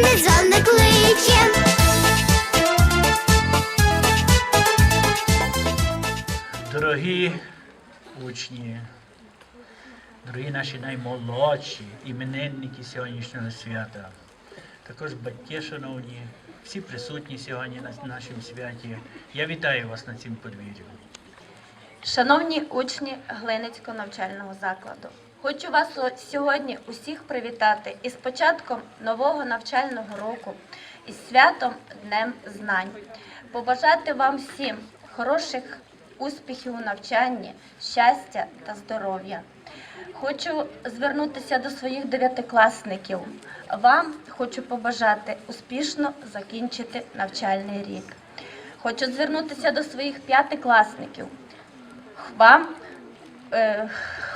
не закличе. Дорогі учні, дорогі наші наймолодші іменинники сьогоднішнього свята, також батьки, шановні, всі присутні сьогодні на нашому святі. Я вітаю вас на цім подвір'ю. Шановні учні Глиницького навчального закладу хочу вас сьогодні усіх привітати із початком нового навчального року, із святом Днем Знань. Побажати вам всім хороших успіхів у навчанні, щастя та здоров'я. Хочу звернутися до своїх дев'ятикласників. Вам хочу побажати успішно закінчити навчальний рік. Хочу звернутися до своїх п'ятикласників вам е,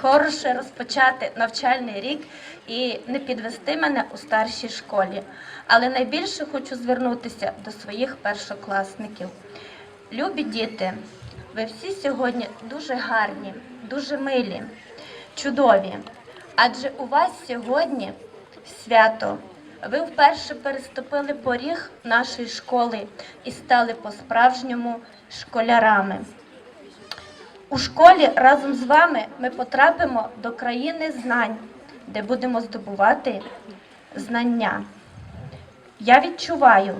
хороше розпочати навчальний рік і не підвести мене у старшій школі. Але найбільше хочу звернутися до своїх першокласників. Любі діти, ви всі сьогодні дуже гарні, дуже милі, чудові. Адже у вас сьогодні свято. Ви вперше переступили поріг нашої школи і стали по-справжньому школярами. У школі разом з вами ми потрапимо до країни знань, де будемо здобувати знання. Я відчуваю,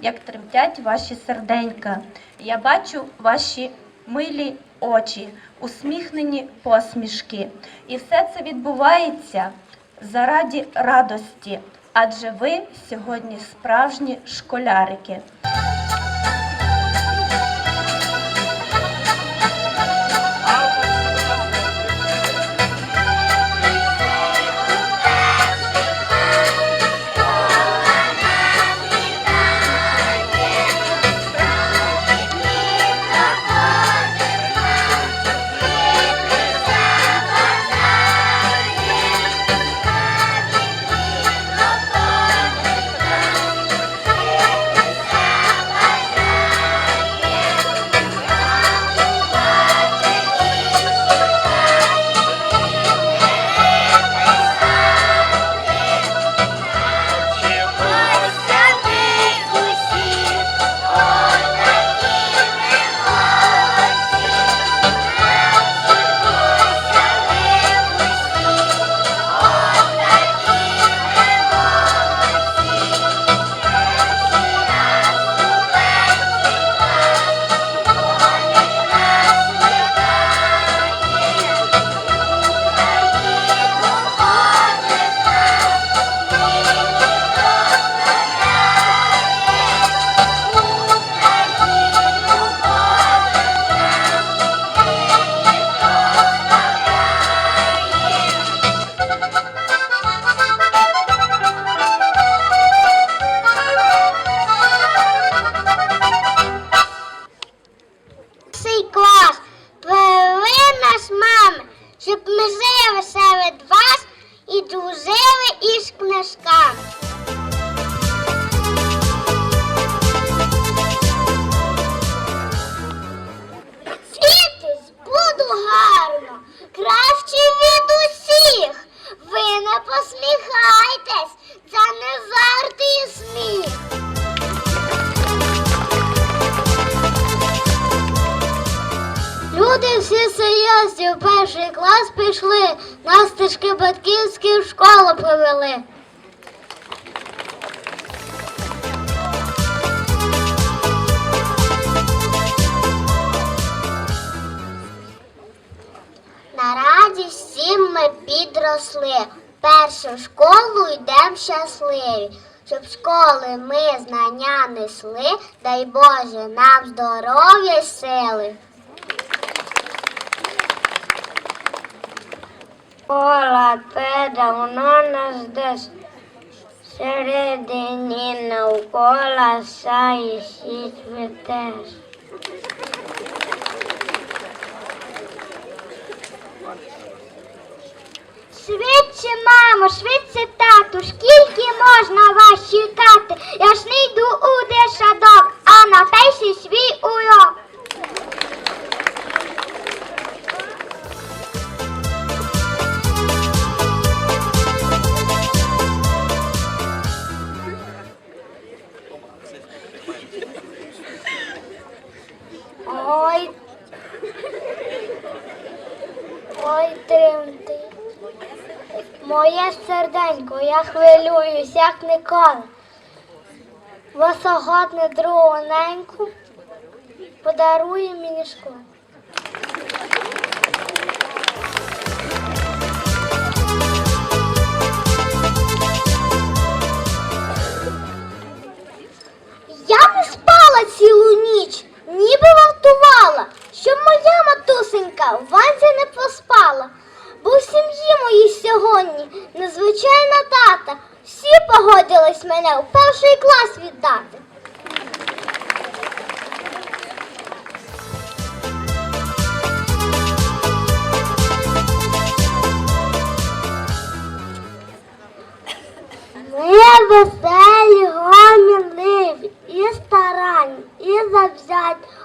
як тремтять ваші серденька. Я бачу ваші милі очі, усміхнені посмішки. І все це відбувається заради радості, адже ви сьогодні справжні школярики. І В школу йдемо щасливі. Щоб з школи ми знання несли, дай Боже нам здоров'я й сили. Школа давно нас десь. Середині навколо сяє сіть витеш. Швидше, мамо, швидше, тату, скільки можна вас чекати? Я ж не ніколи. Висогодне другу подарує мені школу.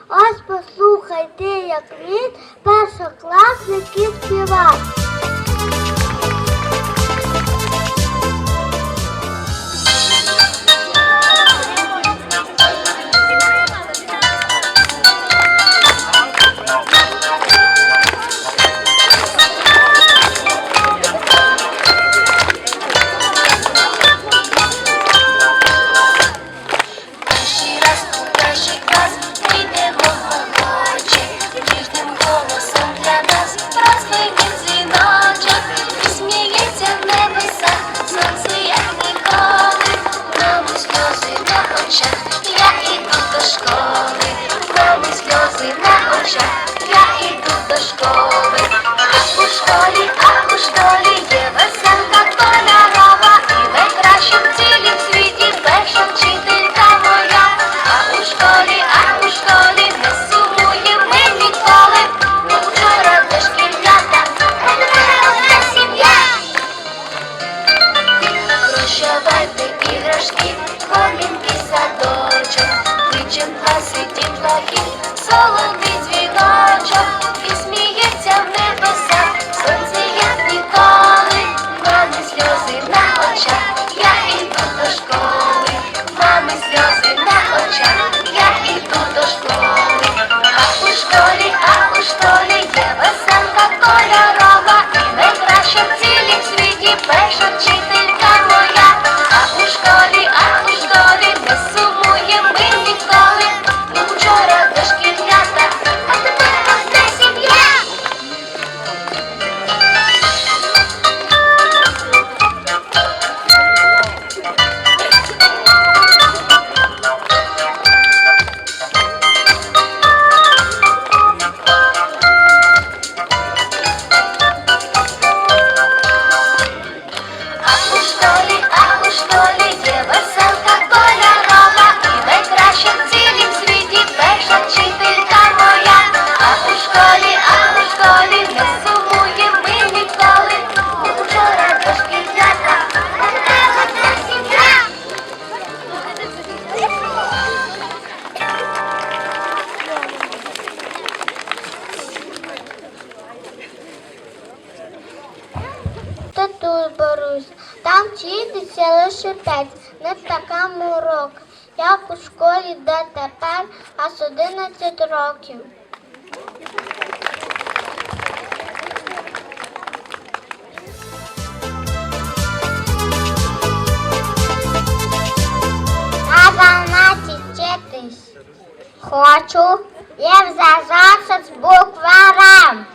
Ось послухайте, як він першокласники співають. Світі перша як у школі, де тепер аж одинадцять років. Треба наче вчитись. Хочу, я взажався з букварем.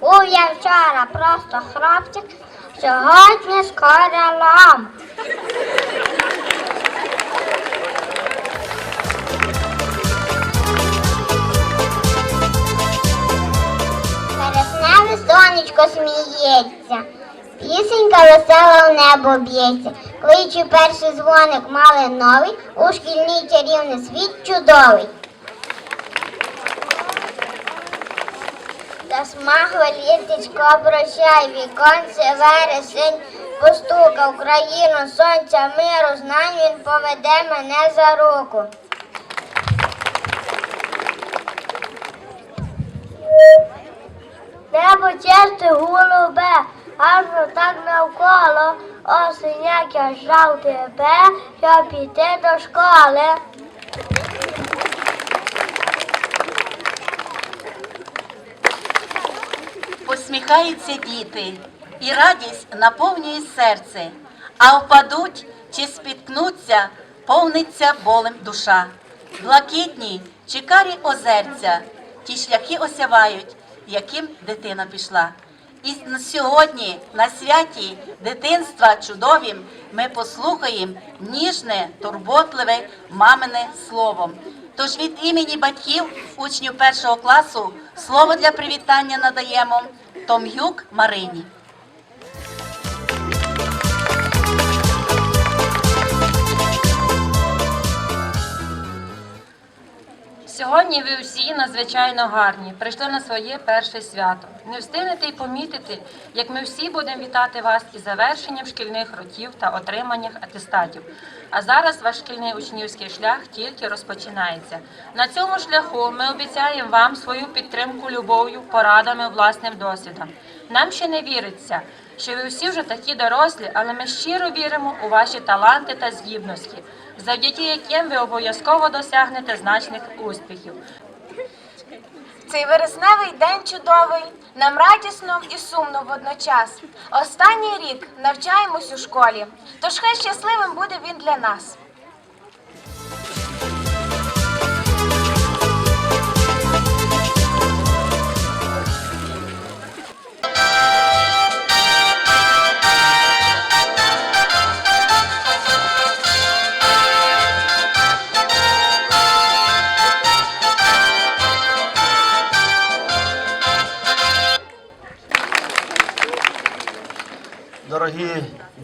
Був я вчора просто хлопчик, сьогодні з королем. Сонечко сміється, пісенька весела в небо б'ється. Кличе перший дзвоник мали новий, у шкільний чарівний світ чудовий. Засмагло літечко прощай, віконце вересень, постука Україну, сонця, миру, знань він поведе мене за руку. Небо чисте голубе, гарно так навколо, осеняк я жав тебе, щоб піти до школи. Посміх усміхаються діти, і радість наповнює серце, а впадуть чи спіткнуться, повниться болем душа. Блакитні чи карі озерця, ті шляхи осявають, яким дитина пішла. І сьогодні, на святі дитинства чудовім, ми послухаємо ніжне, турботливе мамине слово. Тож від імені батьків, учнів першого класу, слово для привітання надаємо Том'юк Марині. Сьогодні ви всі надзвичайно гарні, прийшли на своє перше свято. Не встигнете й помітити, як ми всі будемо вітати вас із завершенням шкільних років та отриманням атестатів. А зараз ваш шкільний учнівський шлях тільки розпочинається. На цьому шляху ми обіцяємо вам свою підтримку любов'ю, порадами, власним досвідом. Нам ще не віриться, що ви всі вже такі дорослі, але ми щиро віримо у ваші таланти та здібності, завдяки яким ви обов'язково досягнете значних успіхів. Цей вересневий день чудовий, нам радісно і сумно водночас. Останній рік навчаємось у школі, тож хай щасливим буде він для нас.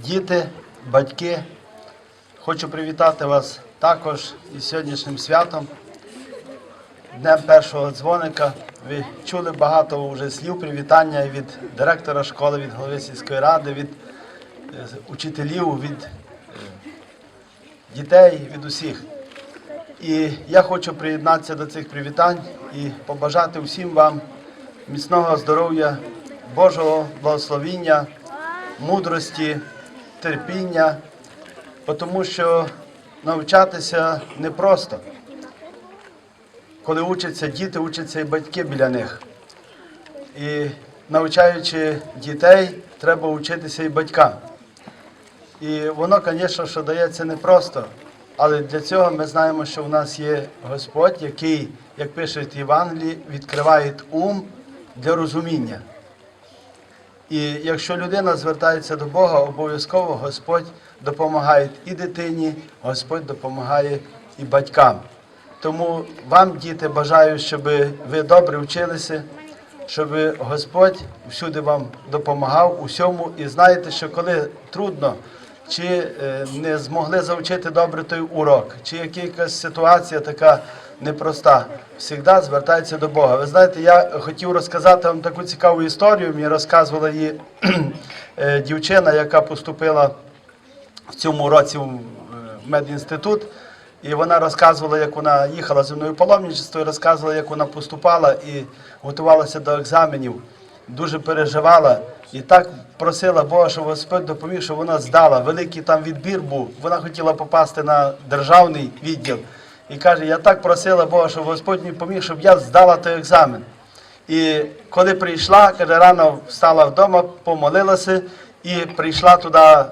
Діти, батьки, хочу привітати вас також із сьогоднішнім святом, Днем першого дзвоника. Ви чули багато вже слів привітання від директора школи, від голови сільської ради, від е, учителів, від дітей, від усіх. І я хочу приєднатися до цих привітань і побажати всім вам міцного здоров'я, Божого благословіння, мудрості, терпіння, тому що навчатися непросто. Коли учаться діти, учаться і батьки біля них. І навчаючи дітей, треба вчитися і батькам. І воно, звісно, що дається непросто. Але для цього ми знаємо, що в нас є Господь, який, як пишуть в Євангелії, відкриває ум для розуміння. І якщо людина звертається до Бога, обов'язково Господь допомагає і дитині, Господь допомагає і батькам. Тому вам, діти, бажаю, щоб ви добре вчилися, щоб Господь всюди вам допомагав усьому. І знаєте, що коли трудно, чи е, не змогли завчити добре той урок, чи якась ситуація така непроста, завжди звертайтеся до Бога. Ви знаєте, я хотів розказати вам таку цікаву історію. Мені розказувала її е, дівчина, яка поступила в цьому році в е, медінститут. І вона розказувала, як вона їхала зі мною паломничество, і розказувала, як вона поступала і готувалася до екзаменів, дуже переживала і так просила Бога, щоб Господь допоміг, щоб вона здала. Великий там відбір був. Вона хотіла попасти на державний відділ. І каже, я так просила Бога, щоб Господь мені поміг, щоб я здала той екзамен. І коли прийшла, каже, рано встала вдома, помолилася і прийшла туди е,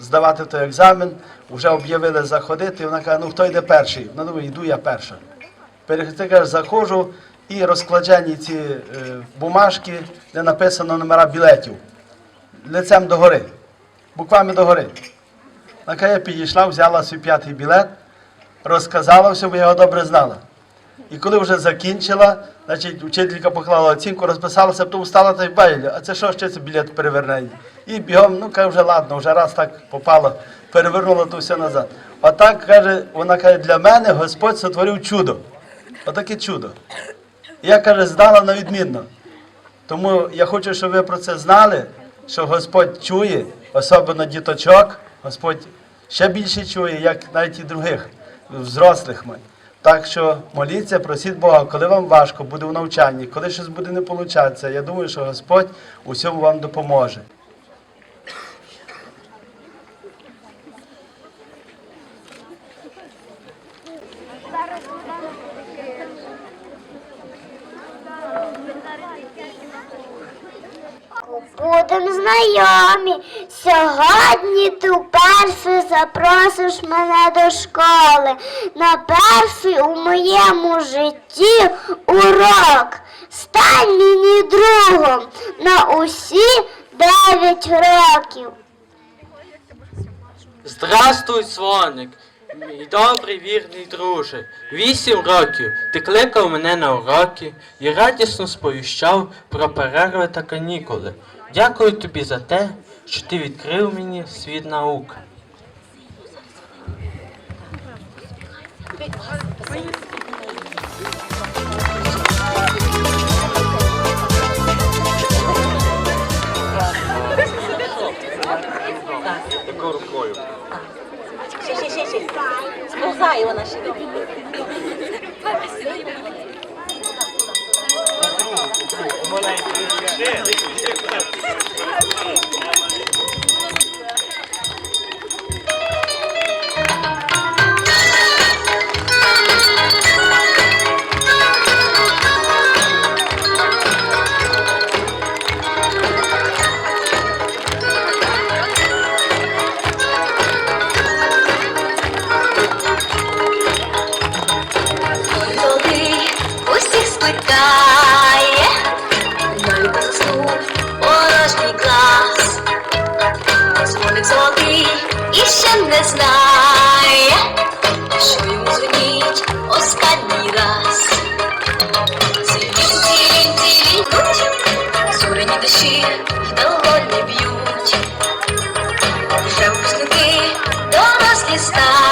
здавати той екзамен. Вже об'явили заходити. Вона каже, ну хто йде перший? Вона думає, йду я перша. Перехати, каже, заходжу і розкладені ці е, бумажки, де написано номера білетів. Лицем догори, буквами догори. Вона каже, я підійшла, взяла свій п'ятий білет, розказала все, бо я його добре знала. І коли вже закінчила, значить, вчителька поклала оцінку, розписалася, потім встала та й бачила, а це що ще це білет перевернення? І бігом, ну каже, вже ладно, вже раз так попало, перевернула то все назад. Отак каже, вона каже, для мене Господь сотворив чудо. Отаке чудо. Я каже, здала на відмінно. Тому я хочу, щоб ви про це знали, що Господь чує, особливо діточок, Господь ще більше чує, як навіть і других, взрослих ми. Так що моліться, просіть Бога, коли вам важко, буде в навчанні, коли щось буде не получатися, я думаю, що Господь усьому вам допоможе. року будем знайомі. Сьогодні ти вперше запросиш мене до школи. На перший у моєму житті урок. Стань мені другом на усі дев'ять років. Здрастуй, слоник, мій добрий вірний друже. Вісім років ти кликав мене на уроки і радісно сповіщав про перерви та канікули. Дякую тобі за те, що ти відкрив мені світ науки. Сповзає вона ще. Коли душі долоні б'ють. Вже випускники дорослі стали.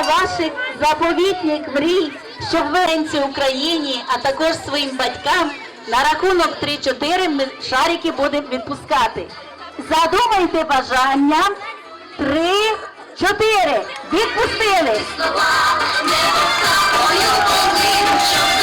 Ваших заповітних мрій, щоб венці Україні, а також своїм батькам на рахунок 3-4 ми шарики будемо відпускати. Задумайте бажання. 3-4. Відпустили. Любові